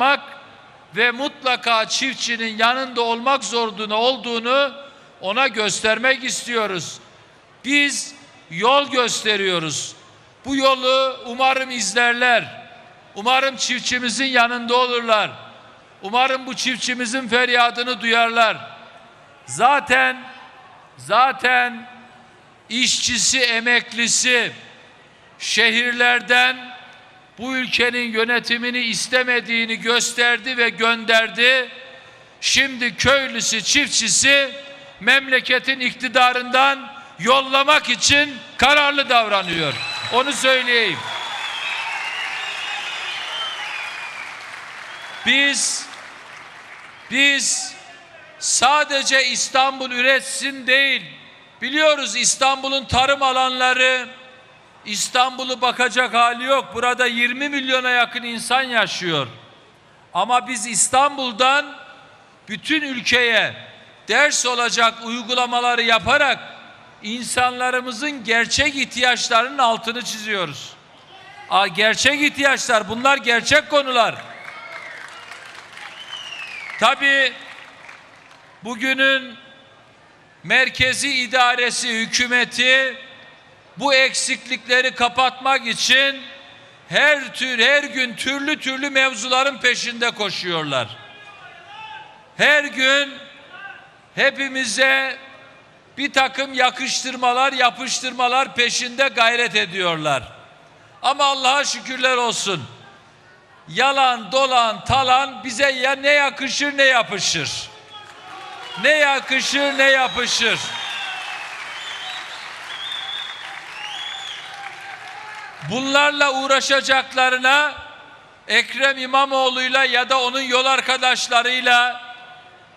yapmak ve mutlaka çiftçinin yanında olmak zorunda olduğunu ona göstermek istiyoruz. Biz yol gösteriyoruz. Bu yolu umarım izlerler. Umarım çiftçimizin yanında olurlar. Umarım bu çiftçimizin feryadını duyarlar. Zaten zaten işçisi, emeklisi şehirlerden bu ülkenin yönetimini istemediğini gösterdi ve gönderdi. Şimdi köylüsü, çiftçisi memleketin iktidarından yollamak için kararlı davranıyor. Onu söyleyeyim. Biz biz sadece İstanbul üretsin değil. Biliyoruz İstanbul'un tarım alanları İstanbul'u bakacak hali yok. Burada 20 milyona yakın insan yaşıyor. Ama biz İstanbul'dan bütün ülkeye ders olacak uygulamaları yaparak insanlarımızın gerçek ihtiyaçlarının altını çiziyoruz. Aa, gerçek ihtiyaçlar bunlar gerçek konular. Tabii bugünün merkezi idaresi hükümeti bu eksiklikleri kapatmak için her tür her gün türlü türlü mevzuların peşinde koşuyorlar. Her gün hepimize bir takım yakıştırmalar, yapıştırmalar peşinde gayret ediyorlar. Ama Allah'a şükürler olsun. Yalan, dolan, talan bize ya ne yakışır ne yapışır. Ne yakışır ne yapışır. Bunlarla uğraşacaklarına Ekrem İmamoğlu'yla ya da onun yol arkadaşlarıyla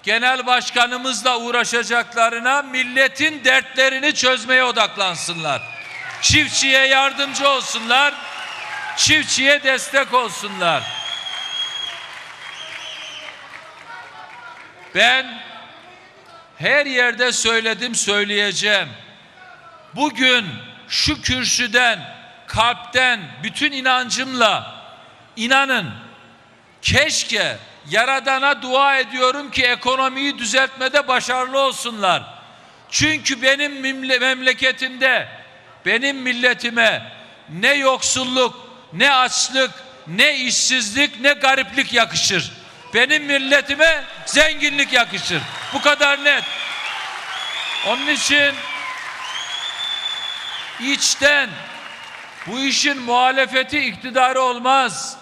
genel başkanımızla uğraşacaklarına milletin dertlerini çözmeye odaklansınlar. Çiftçiye yardımcı olsunlar. Çiftçiye destek olsunlar. Ben her yerde söyledim söyleyeceğim. Bugün şu kürsüden, kalpten, bütün inancımla inanın keşke Yaradan'a dua ediyorum ki ekonomiyi düzeltmede başarılı olsunlar. Çünkü benim memleketimde, benim milletime ne yoksulluk, ne açlık, ne işsizlik, ne gariplik yakışır. Benim milletime zenginlik yakışır. Bu kadar net. Onun için içten bu işin muhalefeti iktidarı olmaz.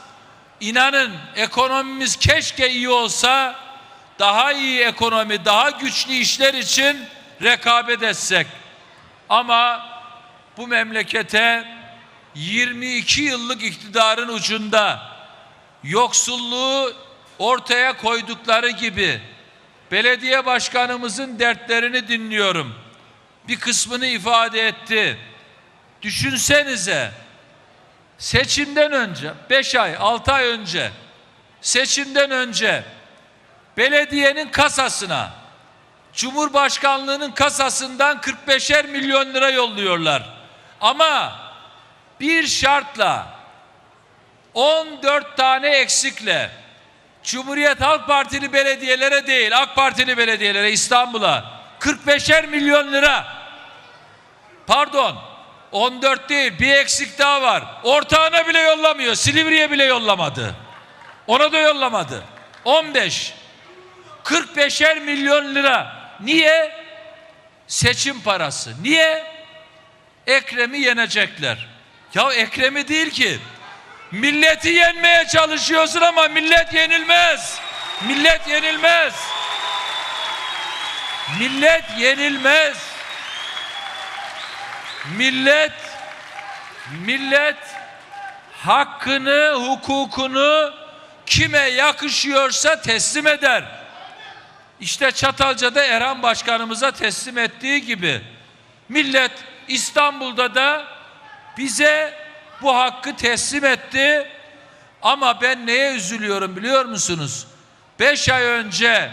İnanın ekonomimiz keşke iyi olsa daha iyi ekonomi, daha güçlü işler için rekabet etsek. Ama bu memlekete 22 yıllık iktidarın ucunda yoksulluğu ortaya koydukları gibi belediye başkanımızın dertlerini dinliyorum. Bir kısmını ifade etti. Düşünsenize seçimden önce 5 ay 6 ay önce seçimden önce belediyenin kasasına Cumhurbaşkanlığının kasasından 45'er milyon lira yolluyorlar. Ama bir şartla 14 tane eksikle Cumhuriyet Halk Partili belediyelere değil AK Partili belediyelere İstanbul'a 45'er milyon lira pardon 14 değil bir eksik daha var. Ortağına bile yollamıyor. Silivri'ye bile yollamadı. Ona da yollamadı. 15. 45'er milyon lira. Niye? Seçim parası. Niye? Ekrem'i yenecekler. Ya Ekrem'i değil ki. Milleti yenmeye çalışıyorsun ama millet yenilmez. Millet yenilmez. Millet yenilmez. Millet millet hakkını, hukukunu kime yakışıyorsa teslim eder. İşte Çatalca'da Erhan Başkanımıza teslim ettiği gibi millet İstanbul'da da bize bu hakkı teslim etti. Ama ben neye üzülüyorum biliyor musunuz? Beş ay önce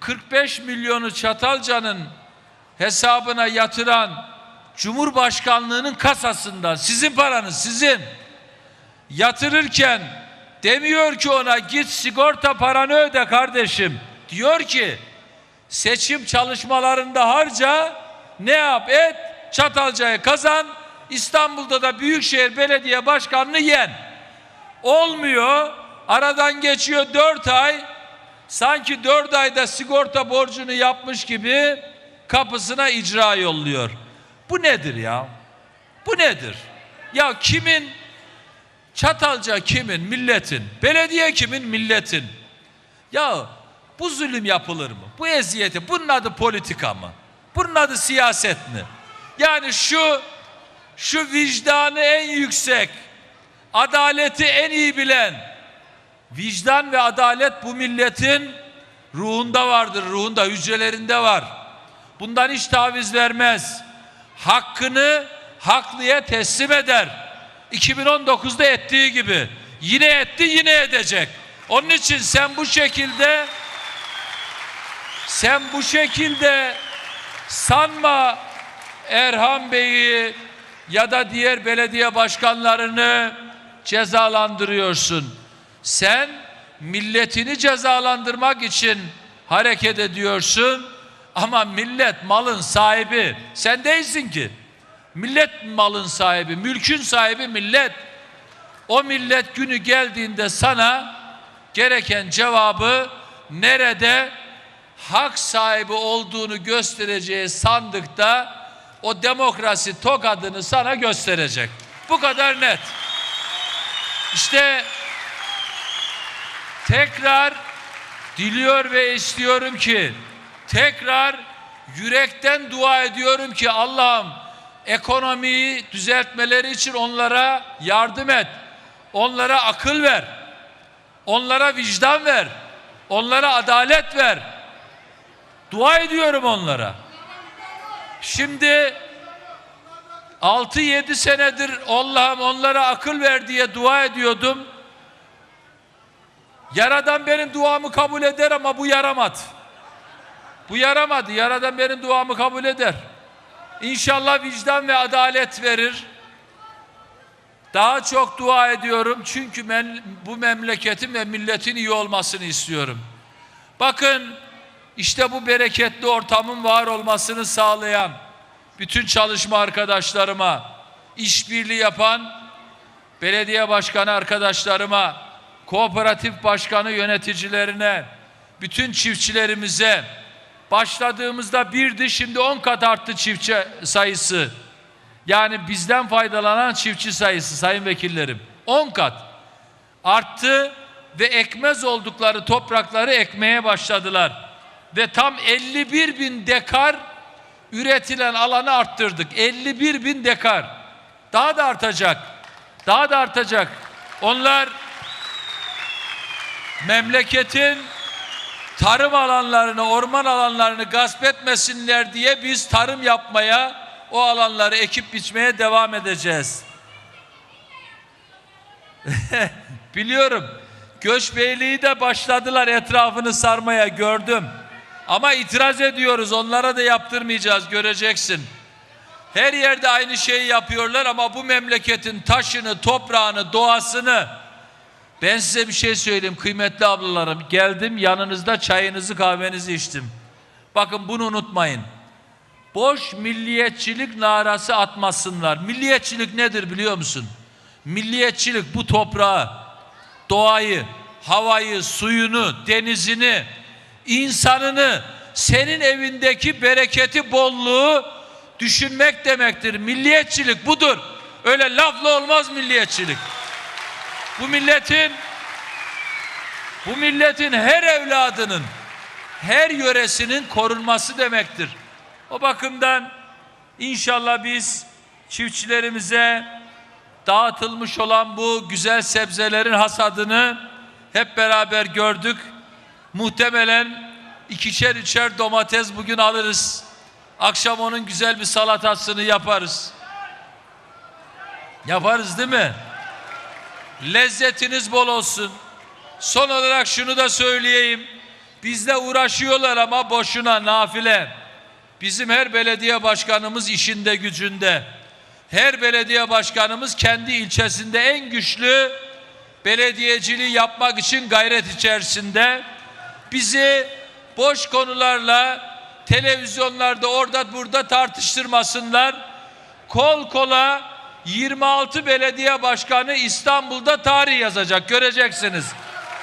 45 milyonu Çatalca'nın hesabına yatıran Cumhurbaşkanlığının kasasından sizin paranız sizin yatırırken Demiyor ki ona git sigorta paranı öde kardeşim. Diyor ki seçim çalışmalarında harca ne yap et Çatalca'yı kazan İstanbul'da da Büyükşehir Belediye Başkanı'nı yen. Olmuyor. Aradan geçiyor dört ay. Sanki dört ayda sigorta borcunu yapmış gibi kapısına icra yolluyor. Bu nedir ya? Bu nedir? Ya kimin Çatalca kimin? Milletin. Belediye kimin? Milletin. Ya bu zulüm yapılır mı? Bu eziyeti. Bunun adı politika mı? Bunun adı siyaset mi? Yani şu şu vicdanı en yüksek, adaleti en iyi bilen, vicdan ve adalet bu milletin ruhunda vardır, ruhunda, hücrelerinde var. Bundan hiç taviz vermez. Hakkını haklıya teslim eder. 2019'da ettiği gibi. Yine etti, yine edecek. Onun için sen bu şekilde sen bu şekilde sanma Erhan Bey'i ya da diğer belediye başkanlarını cezalandırıyorsun. Sen milletini cezalandırmak için hareket ediyorsun ama millet malın sahibi. Sen değilsin ki. Millet malın sahibi, mülkün sahibi millet. O millet günü geldiğinde sana gereken cevabı nerede hak sahibi olduğunu göstereceği sandıkta o demokrasi tokadını sana gösterecek. Bu kadar net. İşte tekrar diliyor ve istiyorum ki tekrar yürekten dua ediyorum ki Allah'ım ekonomiyi düzeltmeleri için onlara yardım et. Onlara akıl ver. Onlara vicdan ver. Onlara adalet ver. Dua ediyorum onlara. Şimdi 6-7 senedir Allah'ım onlara akıl ver diye dua ediyordum. Yaradan benim duamı kabul eder ama bu yaramadı. Bu yaramadı. Yaradan benim duamı kabul eder. İnşallah vicdan ve adalet verir. Daha çok dua ediyorum çünkü ben bu memleketin ve milletin iyi olmasını istiyorum. Bakın işte bu bereketli ortamın var olmasını sağlayan bütün çalışma arkadaşlarıma, işbirliği yapan belediye başkanı arkadaşlarıma, kooperatif başkanı yöneticilerine, bütün çiftçilerimize başladığımızda birdi şimdi on kat arttı çiftçi sayısı. Yani bizden faydalanan çiftçi sayısı sayın vekillerim 10 kat arttı ve ekmez oldukları toprakları ekmeye başladılar. Ve tam 51 bin dekar üretilen alanı arttırdık. 51 bin dekar. Daha da artacak. Daha da artacak. Onlar memleketin tarım alanlarını, orman alanlarını gasp etmesinler diye biz tarım yapmaya, o alanları ekip biçmeye devam edeceğiz. Biliyorum. Göçbeyliği de başladılar etrafını sarmaya gördüm. Ama itiraz ediyoruz. Onlara da yaptırmayacağız göreceksin. Her yerde aynı şeyi yapıyorlar ama bu memleketin taşını, toprağını, doğasını ben size bir şey söyleyeyim kıymetli ablalarım. Geldim yanınızda çayınızı kahvenizi içtim. Bakın bunu unutmayın. Boş milliyetçilik narası atmasınlar. Milliyetçilik nedir biliyor musun? Milliyetçilik bu toprağı, doğayı, havayı, suyunu, denizini, insanını, senin evindeki bereketi, bolluğu düşünmek demektir. Milliyetçilik budur. Öyle lafla olmaz milliyetçilik. Bu milletin bu milletin her evladının her yöresinin korunması demektir. O bakımdan inşallah biz çiftçilerimize dağıtılmış olan bu güzel sebzelerin hasadını hep beraber gördük. Muhtemelen ikişer üçer domates bugün alırız. Akşam onun güzel bir salatasını yaparız. Yaparız değil mi? Lezzetiniz bol olsun. Son olarak şunu da söyleyeyim. Bizle uğraşıyorlar ama boşuna nafile. Bizim her belediye başkanımız işinde gücünde. Her belediye başkanımız kendi ilçesinde en güçlü belediyeciliği yapmak için gayret içerisinde. Bizi boş konularla televizyonlarda orada burada tartıştırmasınlar. Kol kola 26 belediye başkanı İstanbul'da tarih yazacak göreceksiniz.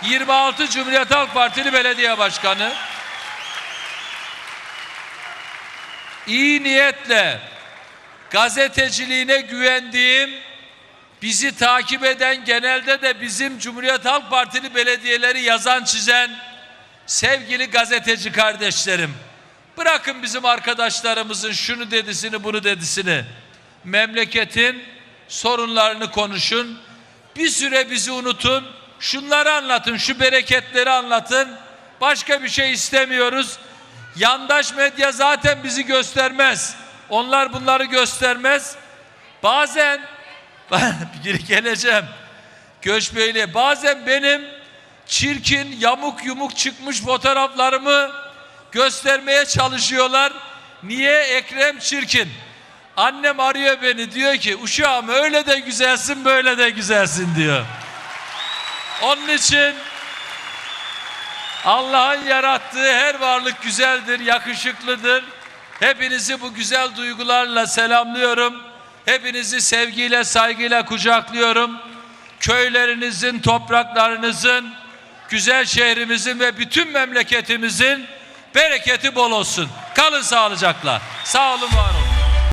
26 Cumhuriyet Halk Partili belediye başkanı. iyi niyetle gazeteciliğine güvendiğim bizi takip eden genelde de bizim Cumhuriyet Halk Partili belediyeleri yazan çizen sevgili gazeteci kardeşlerim. Bırakın bizim arkadaşlarımızın şunu dedisini bunu dedisini. Memleketin sorunlarını konuşun. Bir süre bizi unutun. Şunları anlatın, şu bereketleri anlatın. Başka bir şey istemiyoruz. Yandaş medya zaten bizi göstermez. Onlar bunları göstermez. Bazen bir geleceğim. Göçbeyli bazen benim çirkin yamuk yumuk çıkmış fotoğraflarımı göstermeye çalışıyorlar. Niye Ekrem çirkin? Annem arıyor beni diyor ki uşağım öyle de güzelsin böyle de güzelsin diyor. Onun için Allah'ın yarattığı her varlık güzeldir, yakışıklıdır. Hepinizi bu güzel duygularla selamlıyorum. Hepinizi sevgiyle, saygıyla kucaklıyorum. Köylerinizin, topraklarınızın, güzel şehrimizin ve bütün memleketimizin bereketi bol olsun. Kalın sağlıcakla. Sağ olun, var olun.